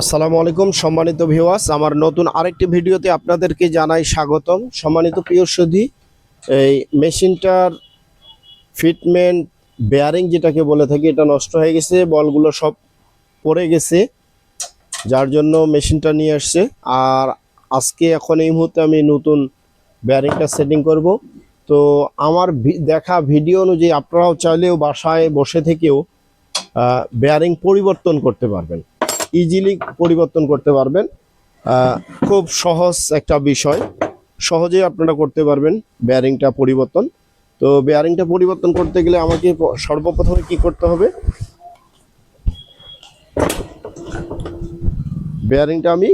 আসসালামু আলাইকুম, সম্মানিত ভিউয়ার্স। আমার নতুন আরেকটি ভিডিওতে আপনাদেরকে জানাই স্বাগতম। সম্মানিত প্রিয় সুধী, এই মেশিনটার ফিটমেন্ট, বেয়ারিং যেটাকে বলে থাকি, এটা নষ্ট হয়ে গেছে, বলগুলো সব পড়ে গেছে, যার জন্য মেশিনটা নিয়ে আসছে। আর আজকে এখন এই মুহূর্তে আমি নতুন বেয়ারিংটা সেটিং করব। তো আমার দেখা ভিডিও অনুযায়ী আপনারাও চাইলেও বাসায় বসে থেকেও বেয়ারিং পরিবর্তন করতে পারবেন। ইজিলি পরিবর্তন করতে পারবেন। খুব সহজ একটা বিষয়। সহজেই আপনারা করতে পারবেন বেয়ারিংটা পরিবর্তন। তো বেয়ারিংটা পরিবর্তন করতে গেলে আমাকে সর্বপ্রথমে কি করতে হবে? বেয়ারিংটা আমি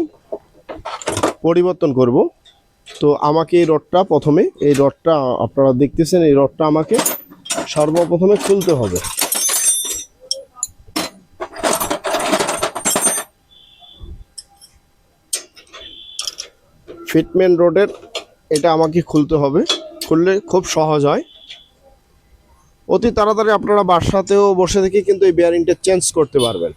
পরিবর্তন করব। তো আমাকে এই রডটা প্রথমে, এই রডটা আপনারা দেখতেছেন, এই রডটা আমাকে সর্বপ্রথমে খুলতে হবে। ফিটমেন্ট রোডের এটা আমাকে খুলতে হবে। খুললে খুব সহজ হয়। অতি তাড়াতাড়ি আপনারা বাসাতেও বসে থেকে কিন্তু এই বেয়ারিংটা চেঞ্জ করতে পারবেন।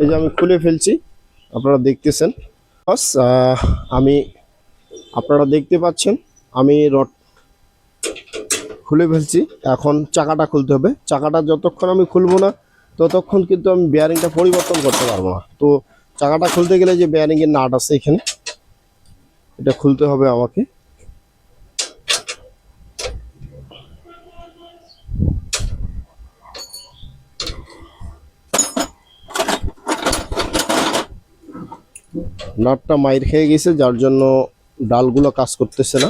এই যে আমি খুলে ফেলছি, আপনারা দেখতেছেন। বাস আমি, আপনারা দেখতে পাচ্ছেন, আমি রড খুলে ফেলছি। এখন চাকাটা খুলতে হবে। চাকাটা যতক্ষণ আমি খুলবো না, ততক্ষণ কিন্তু আমি বেয়ারিংটা পরিবর্তন করতে পারব না। তো চাকাটা খুলতে গেলে যে বেয়ারিং এর নাট আছে এখানে, এটা খুলতে হবে আমাকে। নাটটা মাইর খেয়ে গেছে, যার জন্য ডালগুলো কাজ করতেছে না।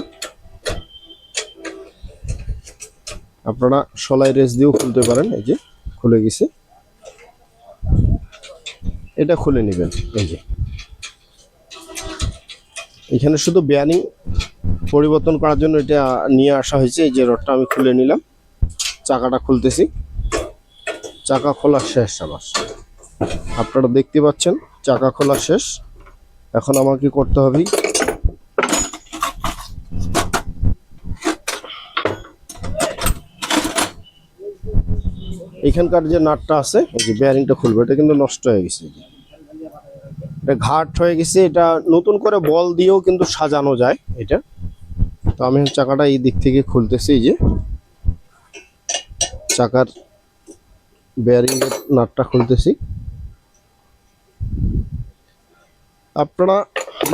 আপনারা সলাই রেস দিয়েও খুলতে পারেন, এই যে খুলে গেছে। এটা খুলে নেবেন, এই যে। এখানে শুধু বেয়ারিং পরিবর্তন করার জন্য এটা নিয়ে আসা হয়েছে, এই যে রডটা আমি খুলে নিলাম। চাকাটা খুলতেছি। চাকা খোলা শেষ আমার আপনারা দেখতে পাচ্ছেন, চাকা খোলা শেষ। এখন আমাকে করতে হবে এখানকার যে নাটটা আছে, এই যে বেয়ারিংটা খুলবে, এটা কিন্তু নষ্ট হয়ে গেছে। এটা ঘাট হয়ে গেছে, এটা নতুন করে বল দিয়েও কিন্তু সাজানো যায় এটা। তো আমি চাকাটা এই দিক থেকে খুলতেছি যে। চাকার বেয়ারিং এর নাটটা খুলতেছি। আপনারা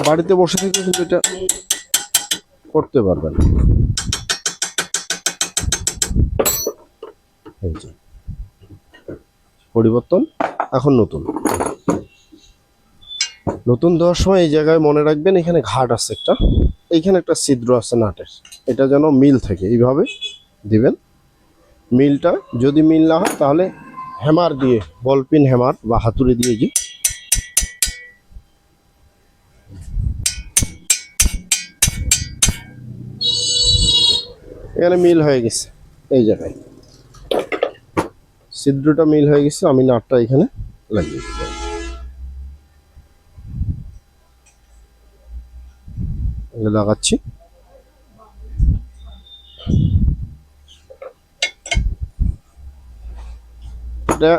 বাড়িতে বসে থেকে কিন্তু এটা করতে পারবেন। এই যে। পরিবর্তন এখন নতুন। নতুন দেওয়ার সময় এই জায়গায় মনে রাখবেন এখানে ঘাট আছে একটা। এইখানে একটা ছিদ্র আছে নাটের। এটা যেন মিল থাকে, এইভাবে দিবেন। মিলটা যদি মিল না হয় তাহলে হ্যামার দিয়ে, বলপিন হ্যামার বা হাতুড়ি দিয়ে যে এখানে মিল হয়ে গেছে এই জায়গায়। ছিদ্রটা মিল হয়ে গেছে, আমি নাটটা এখানে লাগিয়ে দিতে। লাগাচ্ছি এটা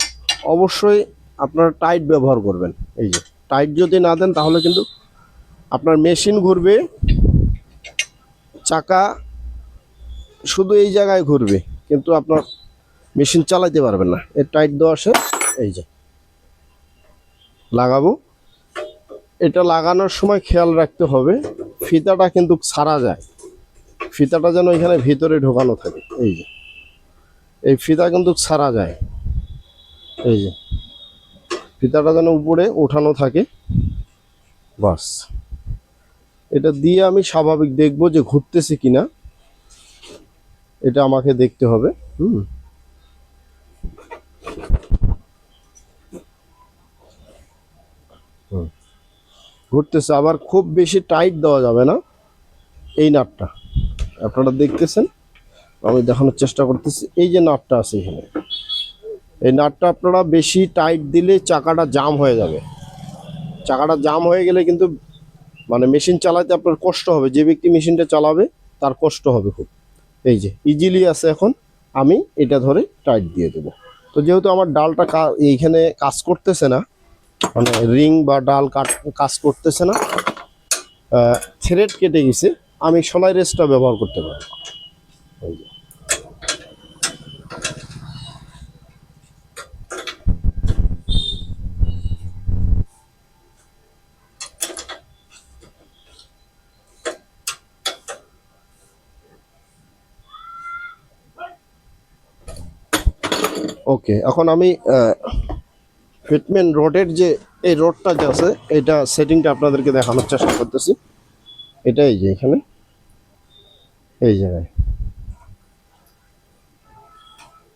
অবশ্যই আপনারা টাইট ব্যবহার করবেন, এই যে টাইট যদি না দেন, তাহলে কিন্তু আপনার মেশিন ঘুরবে, চাকা শুধু এই জায়গায় ঘুরবে, কিন্তু আপনার মেশিন চালাইতে পারবেন না। এর টাইট দেওয়া শেষ এই যে। লাগাবো। এটা লাগানোর সময় খেয়াল রাখতে হবে, ফিতাটা কিন্তু ছাড়া যায়। ফিতাটা যেন এখানে ভিতরে ঢোকানো থাকে, এই যে। এই ফিতা কিন্তু ছাড়া যায়, এই যে। ফিতাটা যেন উপরে ওঠানো থাকে, বাস। এটা দিয়ে আমি স্বাভাবিক দেখব যে ঘুরতেছে কিনা। এটা আমাকে দেখতে হবে, হুম। ঘুরতেছে, আবার খুব বেশি টাইট দেওয়া যাবে না। এই নাটটা, আপনারা দেখতেছেন? আমি দেখানোর চেষ্টা করতেছি, এই যে নাটটা আছে এখানে। এই নাটটা আপনারা বেশি টাইট দিলে চাকাটা জাম হয়ে যাবে। চাকাটা জাম হয়ে গেলে কিন্তু মানে মেশিন চালাতে আপনার কষ্ট হবে। যে ব্যক্তি মেশিনটা চালাবে, তার কষ্ট হবে খুব। এই যে ইজিলি আছে এখন। আমি এটা ধরে টাইট দিয়ে দেবো। তো যেহেতু আমার ডালটা এইখানে কাজ করতেছে না মানে রিং বা ডাল কাট, কাজ করতেছে না। থ্রেড কেটে গেছে। আমি সলাই রেসটা ব্যবহার করতে পারি। ওকে এখন আমি ফিটমেন্ট রোডের যে এই রোডটা যে আছে, এটা সেটিংটা আপনাদেরকে দেখানোর চেষ্টা করতেছি। এটা এই যে এখানে। এই জায়গায়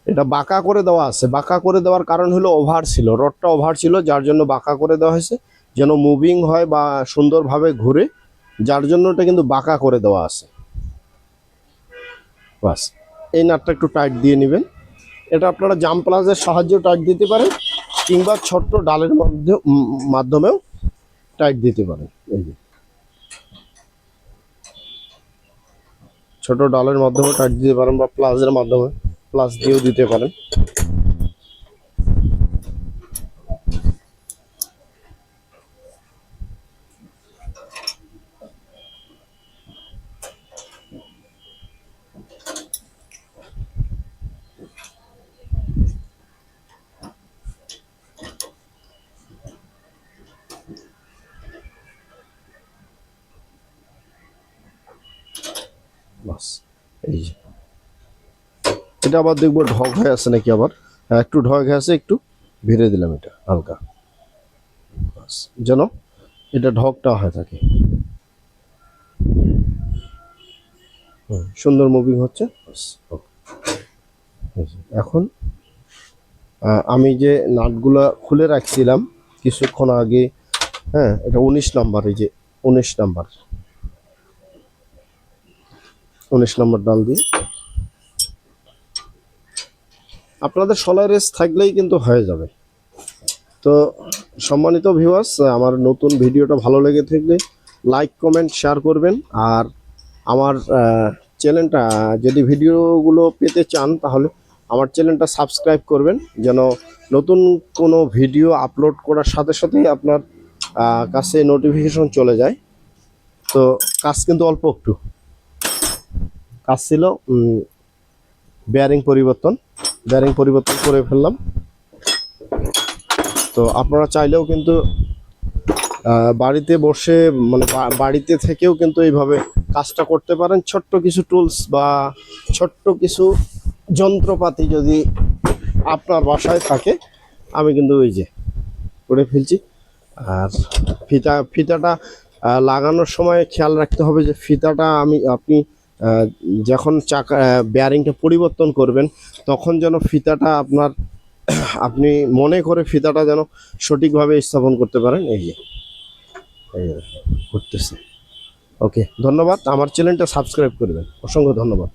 এটা বাঁকা করে দেওয়া আছে। বাঁকা করে দেওয়ার কারণ হলো ওভার ছিল। রডটা ওভার ছিল, যার জন্য বাঁকা করে দেওয়া হয়েছে। যেন মুভিং হয় বা সুন্দরভাবে ঘুরে, যার জন্য এটা কিন্তু বাঁকা করে দেওয়া আছে। বাস। এই নাটটা একটু টাইট দিয়ে নেবেন। এটা আপনারা জাম প্লাসের সাহায্যে টাইট দিতে পারেন। কিংবা ছোট্ট ডালের মধ্যে মাধ্যমেও টাইট দিতে পারেন। এই যে। ছোট ডালের মাধ্যমে টাইট দিতে পারেন বা প্লাসের মাধ্যমে প্লাস দিয়েও দিতে পারেন। বাস এই যে। এটা আবার দেখব ঢক হয়ে আছে নাকি আবার? হ্যাঁ একটু ঢক হয়ে আছে, একটু ভিড়ে দিলাম এটা, হালকা। বাস যেন এটা ঢকটা হয়ে থাকে। সুন্দর মুভিং হচ্ছে। এখন আমি যে নাটগুলা খুলে রাখছিলাম, কিছুক্ষণ আগে হ্যাঁ এটা উনিশ নাম্বার, এই যে উনিশ নাম্বার। উনিশ নম্বর ডাল দিয়ে। আপনাদের সোলার রেস থাকলেই কিন্তু হয়ে যাবে। তো সম্মানিত ভিউয়ার্স আমার নতুন ভিডিওটা ভালো লেগে থাকলে লাইক কমেন্ট শেয়ার করবেন। আর আমার চ্যানেলটা যদি ভিডিওগুলো পেতে চান, তাহলে আমার চ্যানেলটা সাবস্ক্রাইব করবেন। যেন নতুন কোনো ভিডিও আপলোড করার সাথে সাথেই আপনার কাছে নোটিফিকেশন চলে যায়। তো কাজ কিন্তু অল্প একটু। কাজ ছিল বেয়ারিং পরিবর্তন। বেয়ারিং পরিবর্তন করে ফেললাম। তো আপনারা চাইলেও কিন্তু বাড়িতে বসে মানে বাড়িতে থেকেও কিন্তু এইভাবে কাজটা করতে পারেন। ছোট্ট কিছু টুলস বা ছোট্ট কিছু যন্ত্রপাতি যদি আপনার বাসায় থাকে, আমি কিন্তু ওই যে করে ফেলছি। আর ফিতা, ফিতাটা লাগানোর সময় খেয়াল রাখতে হবে যে ফিতাটা আমি, আপনি যখন চাকা বেয়ারিংটা পরিবর্তন করবেন, তখন যেন ফিতাটা আপনার, আপনি মনে করে ফিতাটা যেন সঠিকভাবে স্থাপন করতে পারেন। এই করতেছে ওকে ধন্যবাদ। আমার চ্যানেলটা সাবস্ক্রাইব করবেন। অসংখ্য ধন্যবাদ।